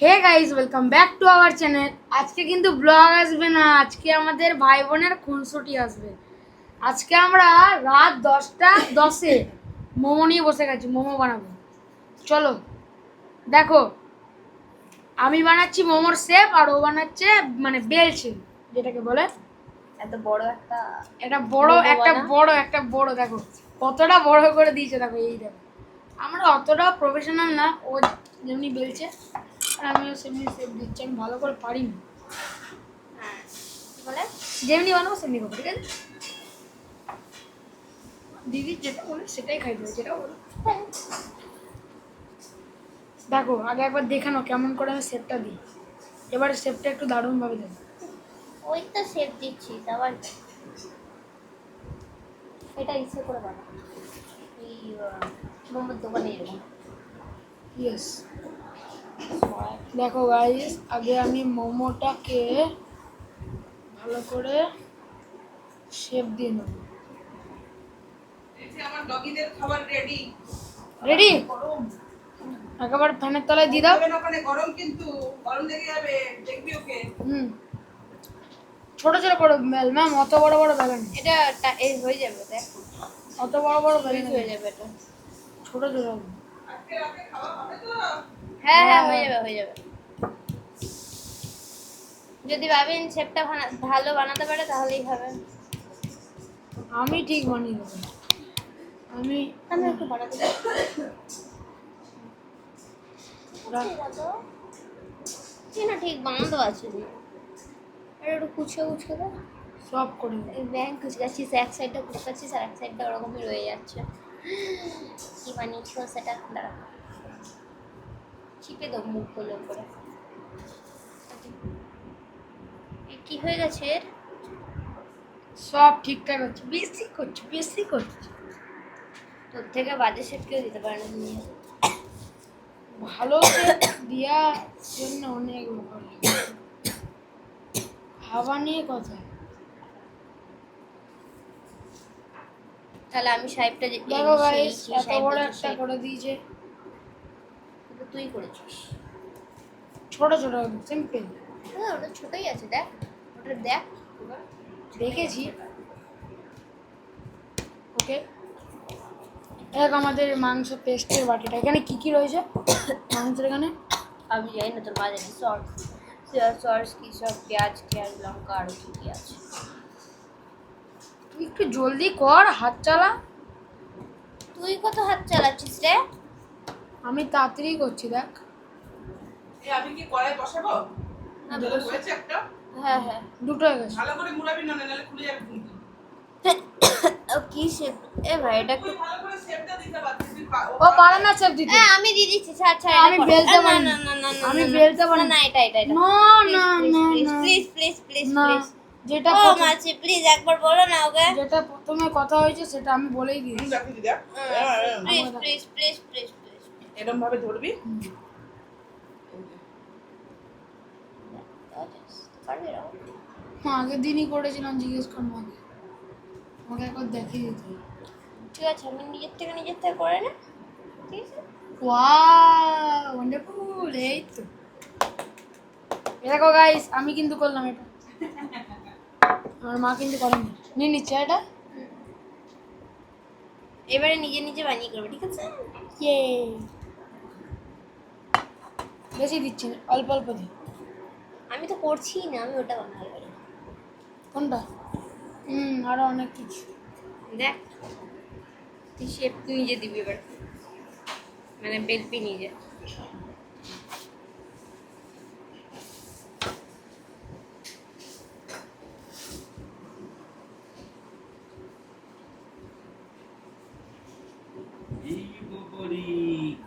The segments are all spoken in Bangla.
Hey guys welcome back to our channel আজকে কিন্তু ব্লগ আসবে না আজকে আমাদের ভাই বোনের খুনসুটি আসবে। আজকে আমরা রাত দশটা দশে মোমো নিয়ে বসে গেছি মোমো বানাবো। চলো দেখো আমি বানাচ্ছি মোমোর শেপ আর ও বানাচ্ছে মানে বেলছে যেটাকে বলে। এত বড় একটা একটা বড় একটা বড় একটা বড় দেখো কতটা বড় করে দিয়েছে দেখো এই দেখো। আমরা অতটা প্রফেশনাল না ও যেমনি বেলছে। আমিও সেমনি শেপ দিচ্ছি আমি ভালো করে পারি না হ্যাঁ। বলে যেমনি বানাবো সেমনি করব ঠিক আছে? দিদি যেটা বলে সেটাই খাই দেবে যেটা বলে। দেখো আগে একবার দেখে নাও কেমন করে আমি শেপটা দিই। এবার শেপটা একটু দারুণভাবে দেবো ওই তো শেপ দিচ্ছিস আবার এটা ইচ্ছে করে বানা এই মোমোর দোকানে এরকম। ইয়েস দেখো গাইস আগে আমি মোমোটাকে ভালো করে শেপ দিয়ে নেব। এই যে আমার ডগিদের খাবার রেডি রেডি গরম ফ্যানের তলায় দিয়ে দাও। ওখানে গরম কিন্তু গরম লেগে যাবে দেখবি ওকে? হুম। ছোট ছোট বড় বেল ম্যাম অত বড় বড় বেলা এটা এই হয়ে যাবে দেখ। অত বড় বড় বেলা হয়ে যাবে এটা। ছোট ছোট। তো হ্যাঁ হ্যাঁ হয়ে। যাবে হয়ে যাবে। যদি ভাবেন শেপটা ভালো বানাতে পারে তাহলেই হবে। আমি ঠিক বানিয়ে দেবো। আমি আমি একটু বানাতে না ঠিক বানাতে না আর একটু কুচকে কুচকে দাও সব করে ব্যাংক কুচকাচ্ছিস এক সাইডটা কুচকাচ্ছিস আর এক সাইডটা ওরকমই রয়ে যাচ্ছে। কি বানিয়েছো সেটা? দাঁড়া চিপে দাও মুখগুলো করে কি হয়ে গেছে এর? সব ঠিকঠাক হচ্ছে। বেশি করছে বেশি করছে। তোর থেকে বাজে সেট কেউ দিতে পারে না ভালো দেওয়ার জন্য অনেক। খাবার নিয়ে কথা। তাহলে আমি সাহেবটা যে দেখো এত বড় একটা করে দিয়েছে। তুই করেছিস? ছোট ছোট সিম্পল হ্যাঁ ওটা ছোটই আছে দেখ। ওটা দেখ। দেখেছি। ওকে। দেখ আমাদের মাংস পেস্টের বাটিটা। এখানে কি কি রয়েছে? মাংসের এখানে? আমি জানি না তোর জানি সস। সস কি সব পেঁয়াজ টেয়াজ লঙ্কা আরও কি কি আছে? তুই একটু জলদি কর হাত চালা। তুই কত হাত চালাচ্ছিস রে? আমি তাড়াতাড়ি করছি দেখ। এই আমি কি কড়াই বসাবো। হয়েছে একটা? হ্যাঁ হ্যাঁ দুটো হয়ে গেছে। ভালো করে মুড়াবি না নাহলে খুলে যাবে কিন্তু ও কি শেপ এ ভাই এটা তুই ভালো করে শেপটা দিতে পারছিস ও পারে না চেপ দিতে। এ, আমি দিয়ে দিচ্ছি ছাড় ছাড় আমি বেলতে পারি না না। না আমি না, বেলতে পারি না না। এটা এটা এটা। না না না না। প্লিজ প্লিজ প্লিজ প্লিজ যেটা ও মাছি প্লিজ একবার বলো না ওকে। যেটা প্রথমে কথা হয়েছে সেটা আমি বলেই দিয়েছি। হ্যাঁ, প্লিজ প্লিজ প্লিজ প্লিজ এরকম ভাবে ধরবি। হ্যাঁ আগের দিনই করেছিলাম জিজ্ঞেস কর মাকে আমাকে একবার দেখিয়ে দিতে ঠিক আছে আমি নিজের থেকে নিজের থেকে করে না। ঠিক আছে? ওয়াও ওয়ান্ডারফুল এই তো। এ দেখো গাইস আমি কিন্তু করলাম এটা। আমার মা কিন্তু করেনি নিয়ে নিচ্ছে এটা? এবারে নিজে নিজে বানিয়ে করবে ঠিক আছে? ইয়ে বেশি দিচ্ছি না অল্প অল্প দিই। আমি তো করছি না আমি ওটা বানাবো এবারে। কোনটা? হুম আরও অনেক কিছু। দেখ তুই শেপ তুই নিজে দিবি এবার। মানে বেলপি নিজে।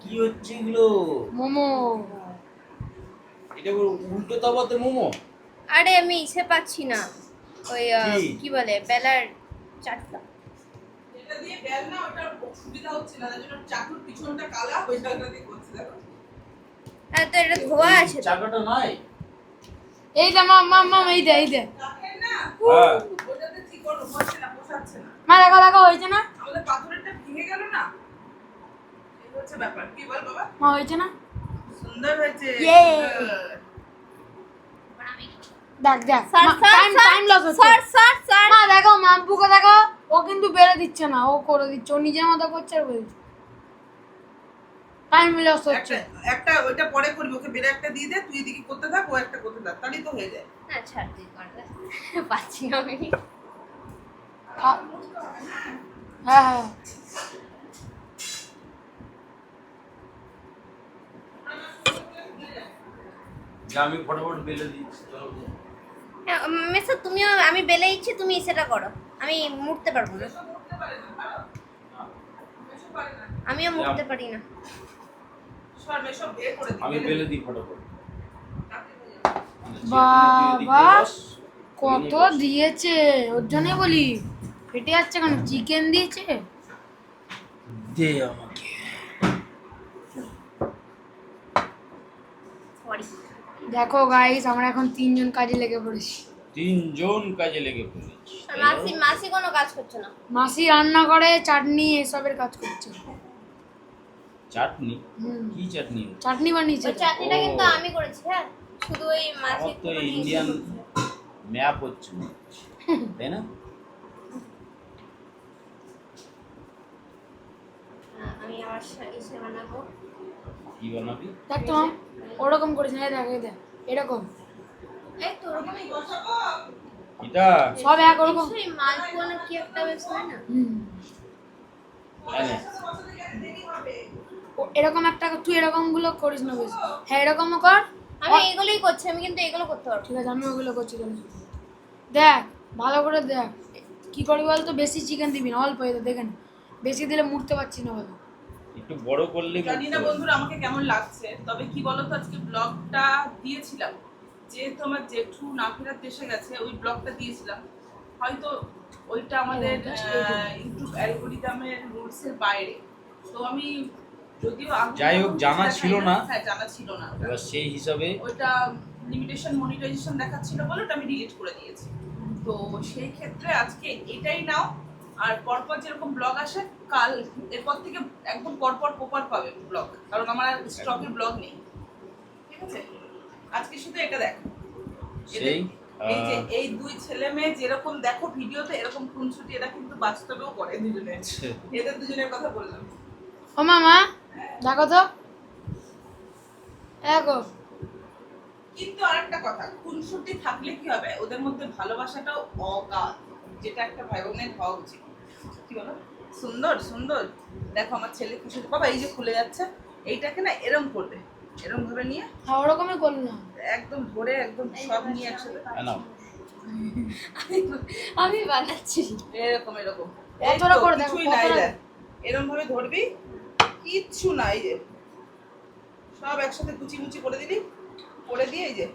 কি হচ্ছে এগুলো? মোমো। এটা উল্টো তাবাতে মোমো? আরে আমি ইসে পাচ্ছি না। ওই কি? বলে বেলার চাটটা। এটা দিয়ে বেল না ওটা সুবিধা হচ্ছে না তার জন্য চাকুর পিছনটা কালা ওই জায়গাটা দিয়ে করছে দেখো। হ্যাঁ তো এটা ধোয়া আছে। চাকাটা নাই? এই দে মাম মাম মাম এই দে এই দে। না। হ্যাঁ। ওটাতে কি করব? হচ্ছে না পোষাচ্ছে না। মা দেখো দেখো হয়েছে না? আমাদের পাথরেরটা ভেঙে গেল না? এই হচ্ছে ব্যাপার। কি বল বাবা? মা হয়েছে না? সুন্দর হয়েছে। Yay! সুন্দর। এবার আমি দেখ দেখ sir sir time time loss হচ্ছে। স্যার স্যার স্যার মা দেখো মাম্পুকে দেখো ও কিন্তু বেড়ে দিচ্ছে না ও করে দিচ্ছে ও নিজের মতো করছে আর দিচ্ছে। টাইম লস হচ্ছে। একটা একটা ওইটা পরে করবি ওকে বেড়ে একটা দিয়ে দে তুই এদিকে করতে থাক ও একটা করতে থাক তাহলেই তো হয়ে যায়। না ছাড় তুই কর পাচ্ছি আমি। হ্যাঁ হ্যাঁ। যা আমি ফটাফট বেলে দিচ্ছি চলো। হ্যাঁ, মেসা তুমিও আমি বেলে ইচ্ছে তুমি সেটা করো। আমি মুড়তে পারব না। আমিও মুড়তে পারি না। আমি বেলে দিই ফটাফট। বাবা কত দিয়েছে? ওর জন্যই বলি ফেটে যাচ্ছে কেন? চিকেন দিয়েছে? দে আমাকে। দেখো গাইস আমরা এখন তিনজন কাজে লেগে পড়েছি। তিনজন কাজে লেগে পড়েছি। মাসি মাসি কোনো কাজ করছে না। মাসি রান্না করে চাটনি এসবের কাজ করছে। চাটনি? কি চাটনি? চাটনি বানিয়েছে। চাটনিটা কিন্তু আমি করেছি হ্যাঁ? শুধু ওই মাসি তো ইন্ডিয়ান ম্যাপ হচ্ছে তাই না? হ্যাঁ, আমি আমার ইসে বানাবো। কি বানাবি? দেখ তো ওরকম করিস না দেখ দেখ। এরকম। এই তো ওরকমই। এটা? সব এক মালপোয়া কি একটা বেশ হয় না? এরকম একটা তুই এরকমগুলো করিস না বেশ। হ্যাঁ এরকমও কর। আমি এগুলোই করছি আমি কিন্তু এগুলো করতে পারব ঠিক আছে আমি ওগুলো করছি তাহলে। দেখ ভালো করে দেখ। কি করবি বলতো? বেশি চিকেন দিবি না অল্প এটা দেখে নে। বেশি দিলে মুড়তে পারছি না বলো। একটু বড় করলে জানি না বন্ধুরা আমাকে কেমন লাগছে তবে কি বলতো আজকে ব্লগটা দিয়েছিলাম। যেহেতু আমার জেঠু না ফেরার দেশে গেছে ওই ব্লগটা দিয়েছিলাম। হয়তো ওইটা আমাদের ইউটিউব অ্যালগোরিদমের রুলসের বাইরে। তো আমি যদিও আগে যাই হোক, জানা ছিল না। হ্যাঁ জানা ছিল না। এবার সেই হিসাবে ওইটা লিমিটেশন মনিটাইজেশন দেখাচ্ছিল বলে ওটা আমি ডিলিট করে দিয়েছি। তো সেই ক্ষেত্রে আজকে এটাই নাও। আর পরপর যেরকম ব্লগ আসে কাল এরপর থেকে একদম পরপর পোপার পাবে ব্লগ কারণ আমার আর স্টকের ব্লগ নেই। ঠিক আছে? আজকে শুধু এটা দেখো। সেই এই যে এই দুই ছেলে মেয়ে যেরকম দেখো ভিডিওতে এরকম খুনসুটি এরা কিন্তু বাস্তবেও করে দুজনে। এদের দুজনের কথা বললাম। ও মামা দেখো তো। দেখো কিন্তু আরেকটা কথা খুনসুটি থাকলে কি হবে? ওদের মধ্যে ভালোবাসাটাও অগাধ যেটা একটা ভাই বোনের হওয়া উচিত। কি বলো? সুন্দর সুন্দর। দেখো আমার ছেলে খুশি বাবা এই যে খুলে যাচ্ছে এইটাকে না এরম করবে। এরম ভাবে নিয়ে হ্যাঁ ওরকমই করলাম একদম ধরে একদম সব নিয়ে একসাথে। আমি বানাচ্ছি। এরকম এরকম। কতটা এই করে দেখো, কিছুই নাই দেখ। এরম ভাবে ধরবি কিচ্ছু নাই যে। সব একসাথে কুচি মুচি করে দিবি করে দিয়ে এই যে।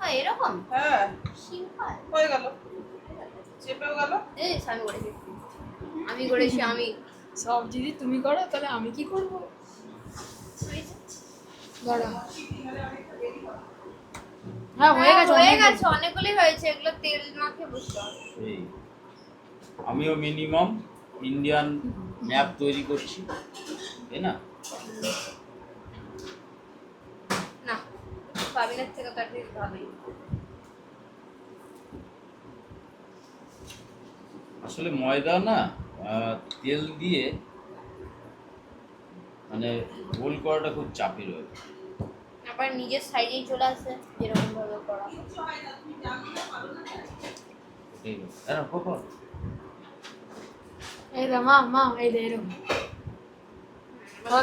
হ্যাঁ এরকম? হ্যাঁ। সিম্পল। হয়ে গেল। চেপেও গেল? এই আমি করেছি আমি করেছি আমি। সব যদি তুমি করো তাহলে আমি কি করব? দাঁড়া। হ্যাঁ হয়ে গেছে হয়ে গেছে অনেকগুলি হয়েছে এগুলো তেল মাখে বুঝতে হবে আমিও মিনিমাম ইন্ডিয়ান ম্যাপ তৈরি করছি তাই না? না থেকে তো একটা ভালোই। আসলে ময়দা না আহ, তেল দিয়ে মানে গোল করাটা খুব চাপের হয় আবার নিজের সাইজেই চলে আসে যেরকম ভাবে করা। দাঁড়াও, কখন? এই দে মা মা এই দে এরকম।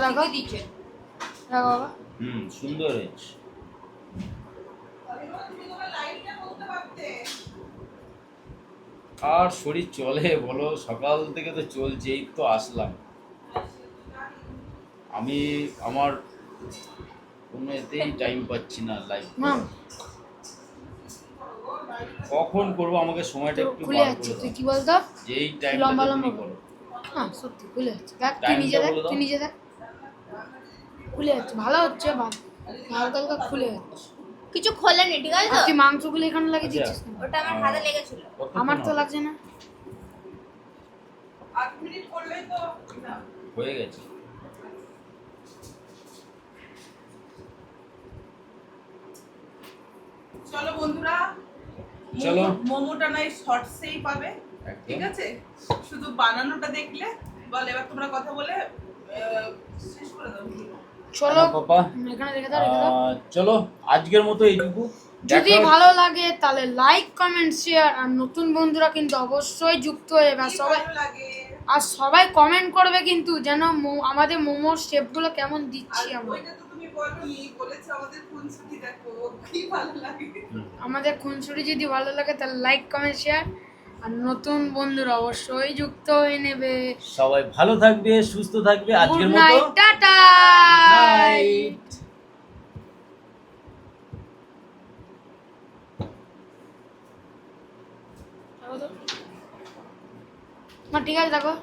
দেখো। দিচ্ছে। দেখো বাবা। হুম সুন্দর হয়েছে। আর শরীর চলে বলো সকাল থেকে তো চলছে এই তো আসলাম। আমি আমার কোনো এতেই টাইম পাচ্ছি না লাইফ কখন করব? আমাকে সময়টা একটু খুলে যাচ্ছে তুই কি বলতো? যে এই লম্বা লম্বা করো। হ্যাঁ সত্যি খুলে যাচ্ছে। দেখ তুই নিজে দেখ তুই নিজে দেখ। খুলে যাচ্ছে ভালো হচ্ছে হালকা হালকা খুলে যাচ্ছে। কিছু খোলেনি ঠিক আছে তো? তুই মাংসগুলো এখানে লাগিয়ে আচ্ছা। দিছিস ওটা আমার হাতে লেগেছিল। আমার তো লাগছে না। আট মিনিট করলে তো হয়ে গেছে। চলো বন্ধুরা চলো। মোমোটা নাই শর্ট সেই পাবে ঠিক আছে? শুধু বানানোটা দেখলে বল এবার তোমরা কথা বলে শেষ করে দাও। চলো। চলো আজকের মতো এইটুকু। যদি ভালো লাগে তাহলে লাইক কমেন্ট শেয়ার আর নতুন বন্ধুরা কিন্তু অবশ্যই যুক্ত হয়ে যাবে। আর সবাই আর সবাই কমেন্ট করবে কিন্তু যেন মো- আমাদের মোমোর শেপগুলো কেমন দিচ্ছি আমরা। ওইটা তো তুমি বলোনি বলেছে আমাদের খুনসুটি দেখো কি ভালো লাগে। আমাদের খুনসুটি যদি ভালো লাগে তাহলে লাইক কমেন্ট শেয়ার আর নতুন বন্ধুরা অবশ্যই যুক্ত হয়ে নেবে। সবাই ভালো থাকবে সুস্থ থাকবে আজকের মতো। টাটা! ঠিক আছে দেখো